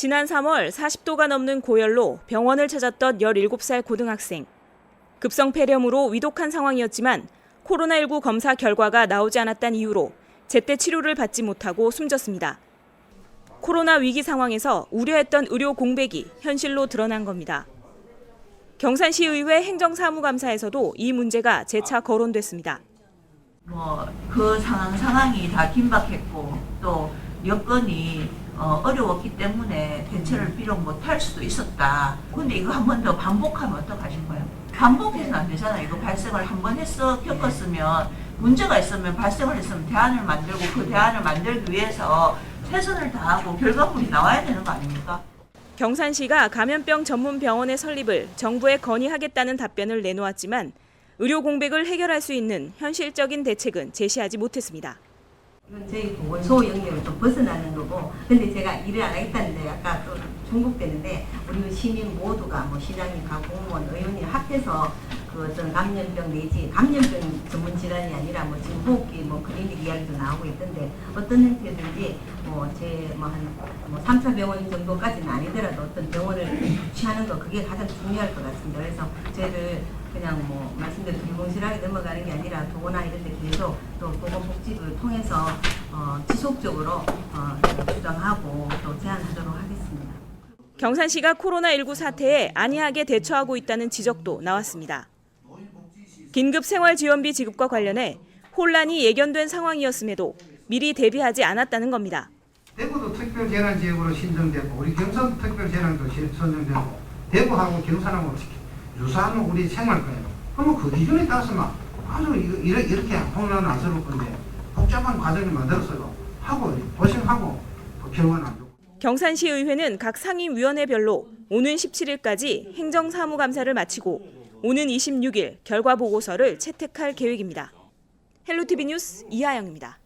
지난 3월 40도가 넘는 고열로 병원을 찾았던 17살 고등학생. 급성 폐렴으로 위독한 상황이었지만 코로나19 검사 결과가 나오지 않았다는 이유로 제때 치료를 받지 못하고 숨졌습니다. 코로나 위기 상황에서 우려했던 의료 공백이 현실로 드러난 겁니다. 경산시의회 행정사무감사에서도 이 문제가 재차 거론됐습니다. 뭐 그 상황 상황이 다 긴박했고 또 여건이 어, 어려웠기 때문에 대처를 비록 못할 수도 있었다. 근데 이거 한 번 더 반복하면 어떡하실 거예요? 반복해서는 안 되잖아요. 이거 발생을 한 번 했어 겪었으면 문제가 있으면 발생을 했으면 대안을 만들고 그 대안을 만들기 위해서 최선을 다하고 결과물이 나와야 되는 거 아닙니까? 경산시가 감염병 전문 병원의 설립을 정부에 건의하겠다는 답변을 내놓았지만 의료 공백을 해결할 수 있는 현실적인 대책은 제시하지 못했습니다. 이건 저희 원소 영역을 좀 벗어나는 거고. 근데 제가 일을 안 하겠다는데 아까 또 중복되는데 우리 시민 모두가 뭐 시장님과 공무원 의원이 합해서 그 어떤 감염병 내지 감염병 전문 질환이 아니라 뭐 지금 호흡기 뭐 클리닉 이야기도 나오고 있던데 어떤 형태든지 뭐 제 뭐한뭐 3차 병원 정도까지는 아니더라도 어떤 병원을 취하는 거 그게 가장 중요할 것 같습니다. 그래서 저희를 그냥 뭐 말씀대로 두리뭉실하게 넘어가는 게 아니라 도구나 이런 데 계속 또 보건복지부를 통해서 어, 지속적으로 어, 주장하고 또 제안하도록 하겠습니다. 경산시가 코로나19 사태에 안이하게 대처하고 있다는 지적도 나왔습니다. 긴급 생활지원비 지급과 관련해 혼란이 예견된 상황이었음에도 미리 대비하지 않았다는 겁니다. 대구도 특별재난지역으로 신정되고 우리 경산 특별재난도 시- 선정되고 대구하고 경산하고 유사한 우리 생활거예요. 그러면 그 기준에 따라서만 아주 이거 이렇게, 이렇게 혼란 안 서울 건데 복잡한 과정을 만들어서도 하고 고생하고 그 결과는 안 좋고. 경산시의회는 각 상임위원회별로 오는 17일까지 행정사무감사를 마치고 오는 26일 결과 보고서를 채택할 계획입니다. 헬로티비 뉴스 이하영입니다.